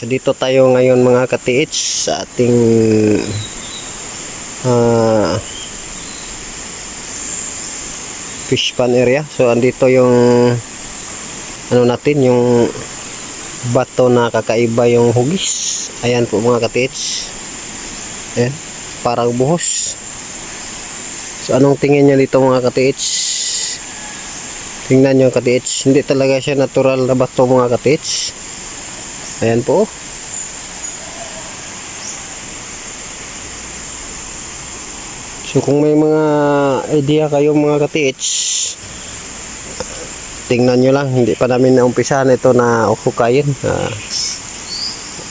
So dito tayo ngayon mga ka-TH sa ating ah, fish pan area. So andito yung ano natin yung bato na kakaiba yung hugis. Ayan po mga ka-TH. Ayan, parang buhos. So anong tingin niya dito mga ka-TH? Tingnan nyo ka-TH. Hindi talaga siya natural na bato mga ka-TH. Ayan po. So kung may mga idea kayo mga ka-TH, tingnan nyo lang. Hindi pa namin naumpisahan ito na ukukayin. Ah,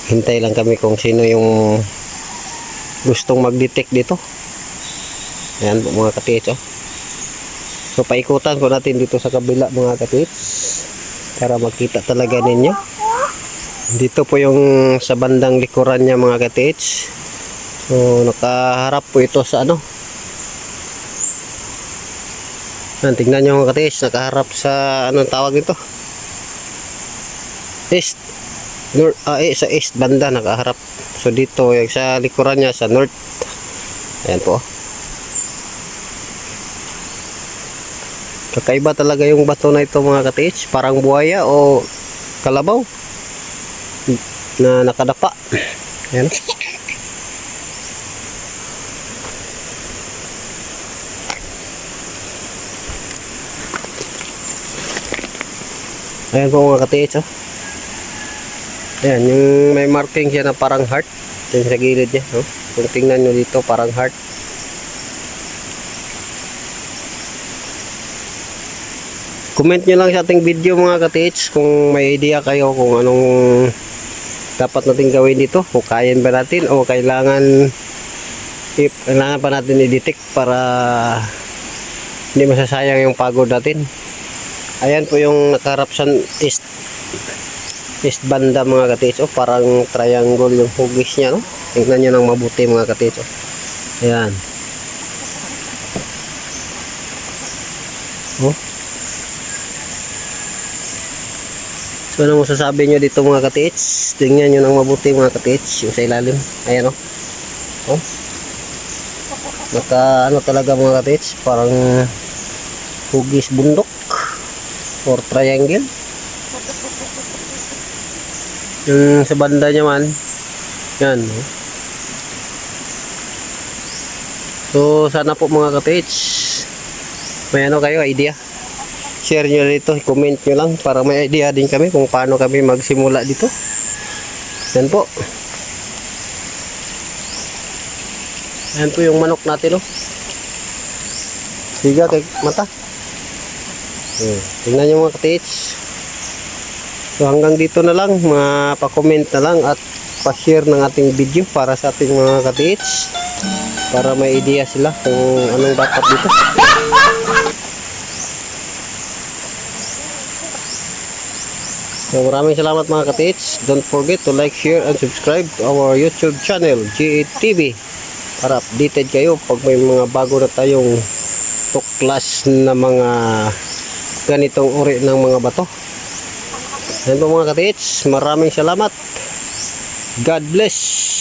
hintay lang kami kung sino yung gustong mag-detect dito. Ayan po mga ka-TH. Oh. So paikutan ko natin dito sa kabila mga ka-TH para makita talaga ninyo. Dito po yung sa bandang likuran niya mga ka-TH. So nakaharap po ito sa ano. Yan, tingnan nyo mga ka-TH, nakaharap sa anong tawag nito? East. North, ah, eh, sa east banda nakaharap. So dito, yung sa likuran niya sa north. Ayan po. Kakaiba talaga yung bato na ito mga ka-TH. Parang buhaya o kalabaw na nakadapa. Ayan. Ayan po mga ka-TH oh. Ayan, yung may marking siya na parang heart. Yung sa gilid niya. Oh. Kung tingnan nyo dito, parang heart. Comment nyo lang sa ating video mga ka-TH kung may idea kayo kung anong dapat natin gawin dito. Kung kayan ba natin o kailangan if, kailangan pa natin i-detect para hindi masasayang yung pagod natin. Ayan po yung nakarap sa east east banda mga ka-TH. Oh, parang triangle yung hugis niya. No? Tingnan nyo ng mabuti mga ka-TH. Oh. Ayan. Oh. So ano masasabi nyo dito mga ka-TH? Tingnan nyo ng mabuti mga ka-TH yung sa ilalim. Ayan o. Oh. oh. Naka ano talaga mga ka-TH? Parang hugis bundok or triangle. Yung sa banda niya man. Yan. oh. So sana po mga ka-TH may ano kayo idea share nyo dito, comment nyo lang para may idea din kami kung paano kami magsimula dito. Yan po. Yan po yung manok natin, oh. Siga kay mata. Hmm. Tingnan nyo mga katits. So hanggang dito na lang, mga pa-comment na lang at pa-share ng ating video para sa ating mga katits. Para may idea sila kung anong dapat dito. So maraming salamat mga katits. Don't forget to like, share, and subscribe to our YouTube channel, GATV. Para updated kayo pag may mga bago na tayong tuklas na mga ganitong uri ng mga bato. Yan po mga katits. Maraming salamat. God bless.